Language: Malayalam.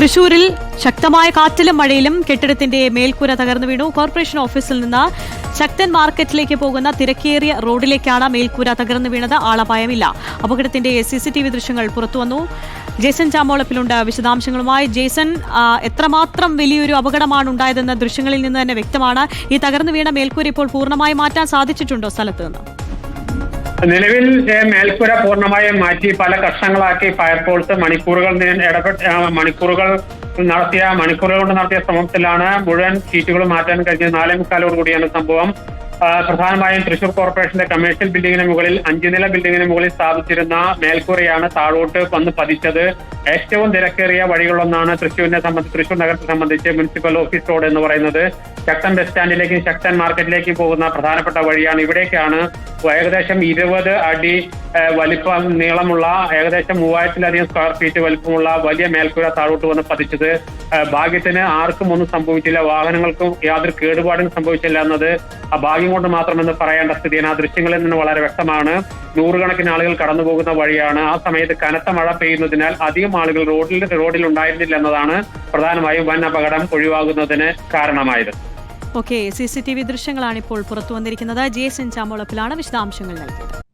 തൃശൂരിൽ ശക്തമായ കാറ്റിലും മഴയിലും കെട്ടിടത്തിന്റെ മേൽക്കൂര തകർന്നു വീണു. കോർപ്പറേഷൻ ഓഫീസിൽ നിന്ന് ശക്തൻ മാർക്കറ്റിലേക്ക് പോകുന്ന തിരക്കേറിയ റോഡിലേക്കാണ് മേൽക്കൂര തകർന്നു വീണത്. ആളപായമില്ല. അപകടത്തിന്റെ സി സി ടി വി ദൃശ്യങ്ങൾ പുറത്തുവന്നു ജേസൺ ചാമോളപ്പിലുണ്ട് വിശദാംശങ്ങളുമായി. ജേസൺ എത്രമാത്രം വലിയൊരു അപകടമാണ് ഉണ്ടായതെന്ന് ദൃശ്യങ്ങളിൽ നിന്ന് തന്നെ വ്യക്തമാണ്. ഈ തകർന്നു വീണ മേൽക്കൂര ഇപ്പോൾ പൂർണമായി മാറ്റാൻ സാധിച്ചിട്ടുണ്ടോ സ്ഥലത്ത് നിന്ന്? നിലവിൽ മേൽക്കൂര പൂർണമായും മാറ്റി പല കഷ്ണങ്ങളാക്കി ഫയർഫോഴ്സ് മണിക്കൂറുകൾ ഇടപെട്ട മണിക്കൂറുകൾ നടത്തിയ മണിക്കൂറുകൾ കൊണ്ട് നടത്തിയ ശ്രമത്തിലാണ് മുഴുവൻ ഷീറ്റുകൾ മാറ്റാൻ കഴിഞ്ഞ നാലേ മുക്കാലോട് കൂടിയാണ് സംഭവം. പ്രധാനമായും തൃശൂർ കോർപ്പറേഷന്റെ കമേഴ്ഷ്യൽ ബിൽഡിങ്ങിന് മുകളിൽ അഞ്ചു നില ബിൽഡിങ്ങിന് മുകളിൽ സ്ഥാപിച്ചിരുന്ന മേൽക്കൂരയാണ് താഴോട്ട് വന്ന് പതിച്ചത്. ഏറ്റവും തിരക്കേറിയ വഴികളൊന്നാണ് തൃശൂരിനെ സംബന്ധിച്ച് തൃശൂർ നഗരത്തെ സംബന്ധിച്ച് മുനിസിപ്പൽ ഓഫീസ് റോഡ് എന്ന് പറയുന്നത്. ശക്തൻ ബസ് സ്റ്റാൻഡിലേക്കും ശക്തൻ മാർക്കറ്റിലേക്കും പോകുന്ന പ്രധാനപ്പെട്ട വഴിയാണ് ഇവിടേക്കാണ് ഏകദേശം ഇരുപത് അടി വലിപ്പം നീളമുള്ള ഏകദേശം മൂവായിരത്തിലധികം സ്ക്വയർ ഫീറ്റ് വലിപ്പമുള്ള വലിയ മേൽക്കൂര താഴോട്ട് വന്ന് പതിച്ചത്. ഭാഗ്യത്തിന് ആർക്കും ഒന്നും സംഭവിച്ചില്ല. വാഹനങ്ങൾക്കും യാതൊരു കേടുപാടും സംഭവിച്ചില്ല എന്നത് ആ ഭാഗ്യം കൊണ്ട് മാത്രമെന്ന് പറയേണ്ട സ്ഥിതിയാണ്. ആ ദൃശ്യങ്ങളിൽ നിന്ന് വളരെ വ്യക്തമാണ്. നൂറുകണക്കിന് ആളുകൾ കടന്നു പോകുന്ന വഴിയാണ്. ആ സമയത്ത് കനത്ത മഴ പെയ്യുന്നതിനാൽ അധികം ആളുകൾ റോഡിൽ റോഡിൽ ഉണ്ടായിരുന്നില്ല എന്നതാണ് പ്രധാനമായും വൻ അപകടം ഒഴിവാകുന്നതിന് കാരണമായത്. Okay C C T V ദൃശ്യങ്ങളാണ് ഇപ്പോൾ പുറത്തു വന്നിരിക്കുന്നത്. ജേസൻ ചാമോളപ്പിലാണ് വിശദാംശങ്ങൾ നൽകിയത്.